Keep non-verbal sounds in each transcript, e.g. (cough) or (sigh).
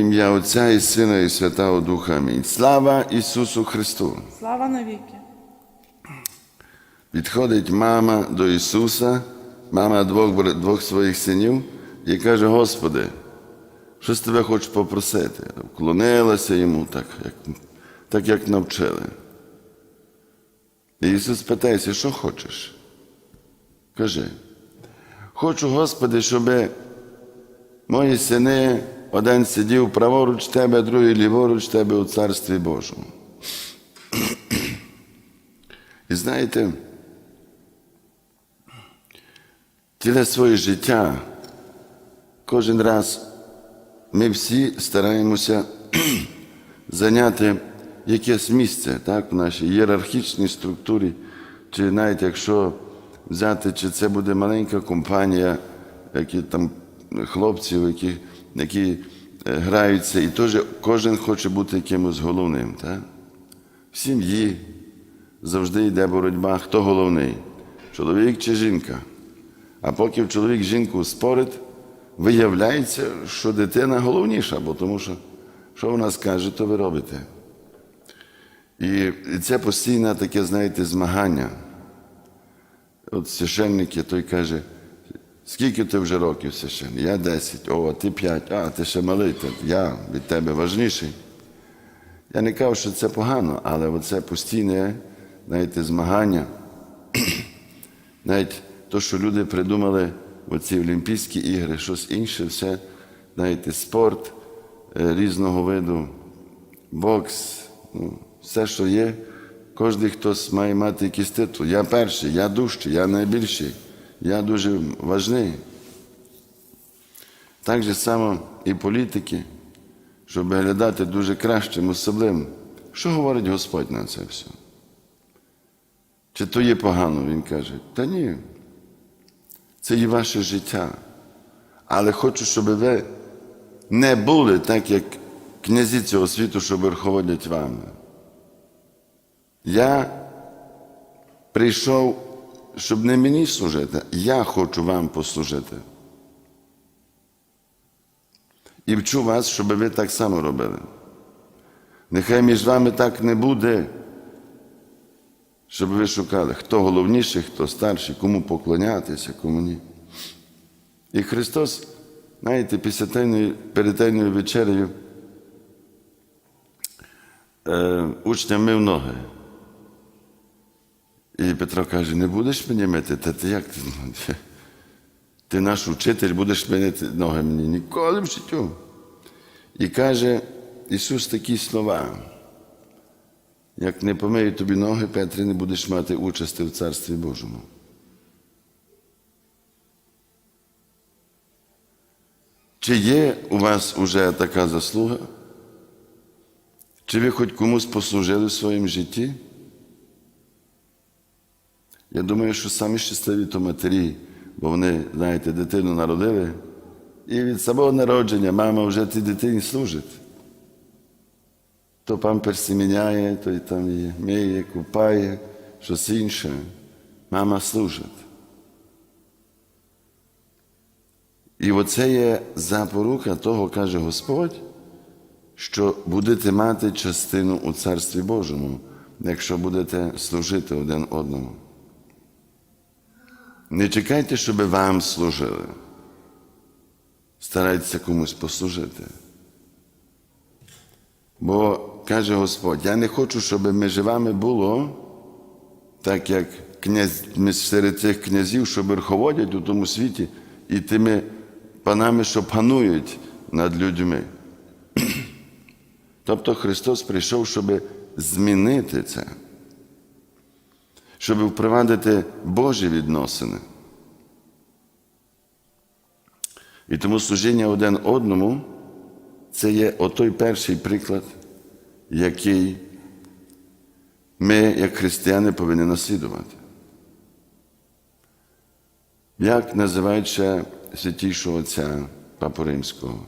Ім'я Отця і Сина, і Святого Духа. Амінь. Слава Ісусу Христу! Слава навіки. Підходить мама до Ісуса, мама двох, двох своїх синів, і каже: Господи, щось тебе хочу попросити. Вклонилася йому так, як, так, як навчили. І Ісус питається, що хочеш? Кажи, хочу, Господи, щоб мої сини один сидів праворуч тебе, другий ліворуч тебе у Царстві Божому. І знаєте, ціле своє життя кожен раз ми всі стараємося зайняти якесь місце так, в нашій ієрархічній структурі, чи навіть якщо взяти, чи це буде маленька компанія, які там хлопців, які, які е, граються, і теж кожен хоче бути якимось головним. Так? В сім'ї завжди йде боротьба, хто головний, чоловік чи жінка. А поки чоловік жінку спорить, виявляється, що дитина головніша, бо тому що що вона скаже, то ви робите. І це постійне таке, знаєте, змагання. От священник, той каже, скільки ти вже років священник? Я 10, о, ти 5, а ти ще малий, я від тебе важніший. Я не кажу, що це погано, але оце постійне, знаєте, змагання. (clears throat) Навіть то, що люди придумали оці Олімпійські ігри, щось інше, все, знаєте, спорт е, різного виду, бокс, ну, все, що є, кожен хтось має мати якийсь титул. Я перший, я дужчий, я найбільший, я дуже важний. Так же само і політики, щоб виглядати дуже кращим, особливим. Що говорить Господь на це все? Чи то є погано, він каже, та ні. Це є ваше життя. Але хочу, щоб ви не були так, як князі цього світу, що верховодять вами. Я прийшов, щоб не мені служити, я хочу вам послужити. І вчу вас, щоб ви так само робили. Нехай між вами так не буде щоб ви шукали, хто головніший, хто старший, кому поклонятися, кому ні. І Христос, знаєте, після тайної, перед тайною вечерею е, учням мив ноги. І Петро каже, не будеш мені мити? Та ти як? Ти, ти наш учитель, будеш мити ноги мені ніколи в життю. І каже Ісус такі слова. Як не помию тобі ноги, Петре, не будеш мати участі в Царстві Божому. Чи є у вас уже така заслуга? Чи ви хоч комусь послужили в своєму житті? Я думаю, що самі щасливі то матері, бо вони, знаєте, дитину народили, і від самого народження мама вже тій дитині служить. То памперси міняє, то й там і миє, купає, щось інше. Мама служить. І оце є запорука того, каже Господь, що будете мати частину у Царстві Божому, якщо будете служити один одному. Не чекайте, щоб вам служили. Старайтеся комусь послужити. Бо каже Господь, я не хочу, щоб між вами було, так як князь, серед цих князів, що верховодять у тому світі, і тими панами, що панують над людьми. (clears throat) Тобто Христос прийшов, щоб змінити це, щоб впровадити Божі відносини. І тому служіння один одному це є отой перший приклад, який ми, як християни, повинні наслідувати. Як називають ще святішого отця Папу Римського?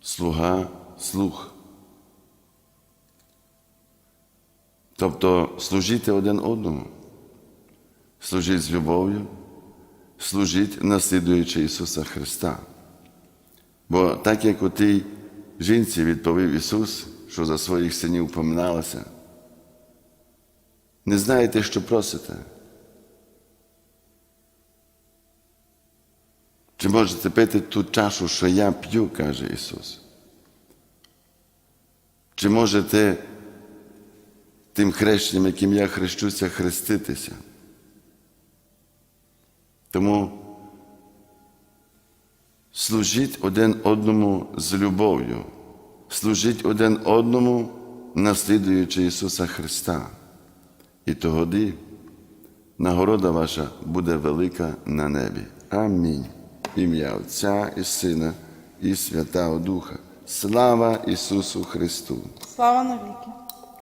Слуга, слух. Тобто служити один одному, служити з любов'ю, служити, наслідуючи Ісуса Христа. Бо так як отий жінці відповів Ісус, що за своїх синів поминалася. Не знаєте, що просите? Чи можете пити ту чашу, що я п'ю, каже Ісус? Чи можете тим хрещенням, яким я хрещуся, хреститися? Тому служіть один одному з любов'ю, служіть один одному, наслідуючи Ісуса Христа. І тоді нагорода ваша буде велика на небі. Амінь. Ім'я Отця і Сина, і Святого Духа. Слава Ісусу Христу! Слава навіки.